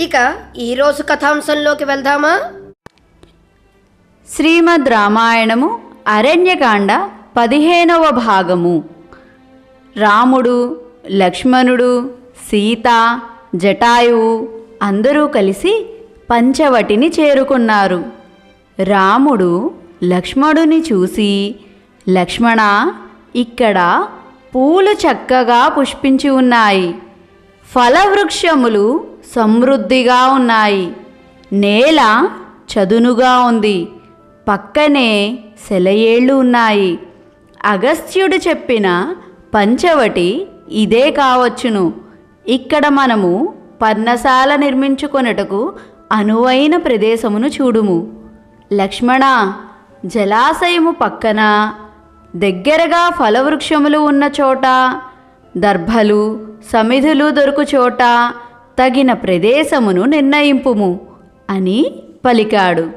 ఇక ఈరోజు కథాంశంలోకి వెళ్దామా? శ్రీమద్ రామాయణము అరణ్యకాండ పదిహేనవ భాగము. రాముడు లక్ష్మణుడు సీత జటాయువు అందరూ కలిసి పంచవటిని చేరుకున్నారు. రాముడు లక్ష్మణుని చూసి లక్ష్మణ ఇక్కడ పూలు చక్కగా పుష్పించి ఉన్నాయి. ఫలవృక్షములు సమృద్ధిగా ఉన్నాయి. నేల చదునుగా ఉంది. పక్కనే సెలయేళ్ళు ఉన్నాయి. అగస్త్యుడు చెప్పిన పంచవటి ఇదే కావచ్చును. ఇక్కడ మనము పర్ణశాల నిర్మించుకొనుటకు అనువైన ప్రదేశమును చూడుము. లక్ష్మణ జలాశయము పక్కన దగ్గరగా ఫలవృక్షములు ఉన్న చోట దర్భలు సమిధులు దొరుకు చోట తగిన ప్రదేశమును నిర్ణయింపుము అని పలికాడు.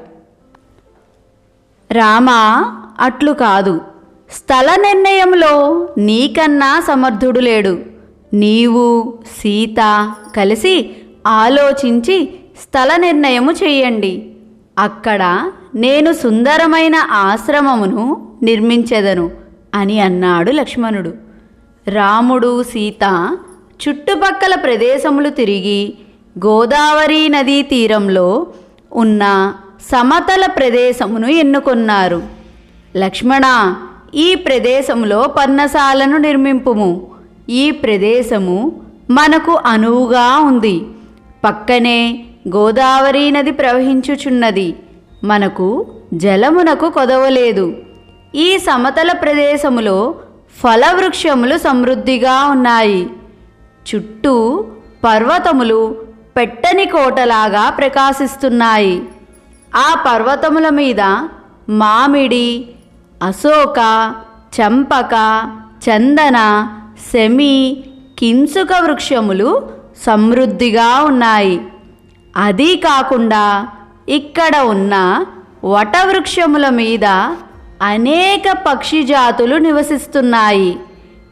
రామా అట్లు కాదు. స్థల నిర్ణయంలో నీకన్నా సమర్థుడు లేడు. నీవు సీత కలిసి ఆలోచించి స్థల నిర్ణయము చెయ్యండి అక్కడ నేను సుందరమైన ఆశ్రమమును నిర్మించెదను అని అన్నాడు లక్ష్మణుడు. రాముడు సీత చుట్టుపక్కల ప్రదేశములు తిరిగి గోదావరి నదీ తీరంలో ఉన్న సమతల ప్రదేశమును ఎన్నుకొన్నారు. లక్ష్మణ ఈ ప్రదేశములో పర్ణశాలను నిర్మింపుము. ఈ ప్రదేశము మనకు అనువుగా ఉంది. పక్కనే గోదావరి నది ప్రవహించుచున్నది. మనకు జలమునకు కొదవలేదు. ఈ సమతల ప్రదేశములో ఫలవృక్షములు సమృద్ధిగా ఉన్నాయి. చుట్టూ పర్వతములు పెట్టని కోటలాగా ప్రకాశిస్తున్నాయి. ఆ పర్వతముల మీద మామిడి అశోక చంపక చందన సెమి కింసుక వృక్షములు సమృద్ధిగా ఉన్నాయి. అదీ కాకుండా ఇక్కడ ఉన్న వటవృక్షముల మీద అనేక పక్షి జాతులు నివసిస్తున్నాయి.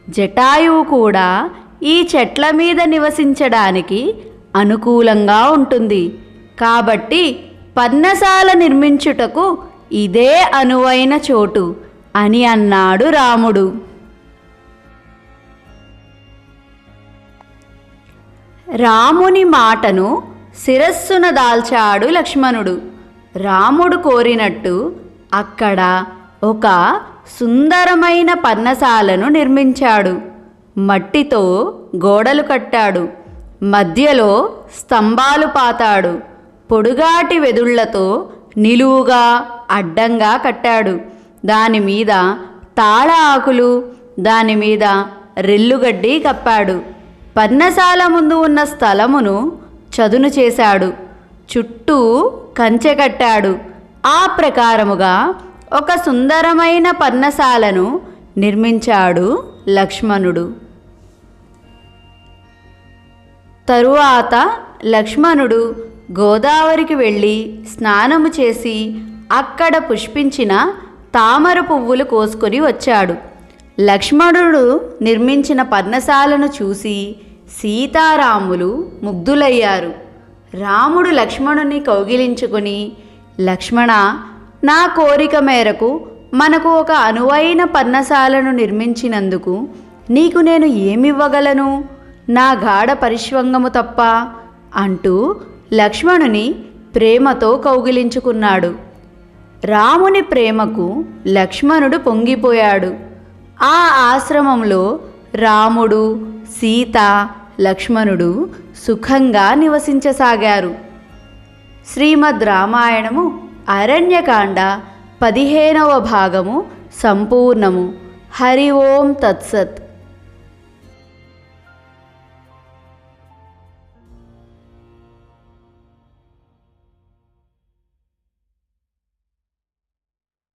జటాయువు కూడా ఈ చెట్ల మీద నివసించడానికి అనుకూలంగా ఉంటుంది. కాబట్టి పర్ణశాల నిర్మించుటకు ఇదే అనువైన చోటు అని అన్నాడు రాముడు. రాముని మాటను శిరస్సున దాల్చాడు లక్ష్మణుడు. రాముడు కోరినట్టు అక్కడ ఒక సుందరమైన పర్ణశాలను నిర్మించాడు. మట్టితో గోడలు కట్టాడు. మధ్యలో స్తంభాలు పాతాడు. పొడుగాటి వెదుళ్ళతో నిలువుగా అడ్డంగా కట్టాడు. దాని మీద తాళ ఆకులు దాని మీద రెల్లుగడ్డి కప్పాడు. పర్ణశాల ముందు ఉన్న స్థలమును చదును చేశాడు. చుట్టూ కంచె కట్టాడు. ఆ ప్రకారముగా ఒక సుందరమైన పర్ణశాలను నిర్మించాడు లక్ష్మణుడు. తరువాత లక్ష్మణుడు గోదావరికి వెళ్ళి స్నానము చేసి అక్కడ పుష్పించిన తామర పువ్వులు కోసుకొని వచ్చాడు. లక్ష్మణుడు నిర్మించిన పర్ణశాలను చూసి సీతారాములు ముగ్ధులయ్యారు. రాముడు లక్ష్మణుని కౌగిలించుకుని లక్ష్మణ నా కోరిక మేరకు మనకు ఒక అనువైన పర్ణశాలను నిర్మించినందుకు నీకు నేను ఏమివ్వగలను? నా గాఢ పరిశ్వంగము తప్ప అంటూ లక్ష్మణుని ప్రేమతో కౌగిలించుకున్నాడు. రాముని ప్రేమకు లక్ష్మణుడు పొంగిపోయాడు. ఆ ఆశ్రమంలో రాముడు సీత లక్ష్మణుడు సుఖంగా నివసించసాగారు. శ్రీమద్ రామాయణము అరణ్యకాండ పదిహేనవ భాగము సంపూర్ణము. హరి ఓం తత్సత్.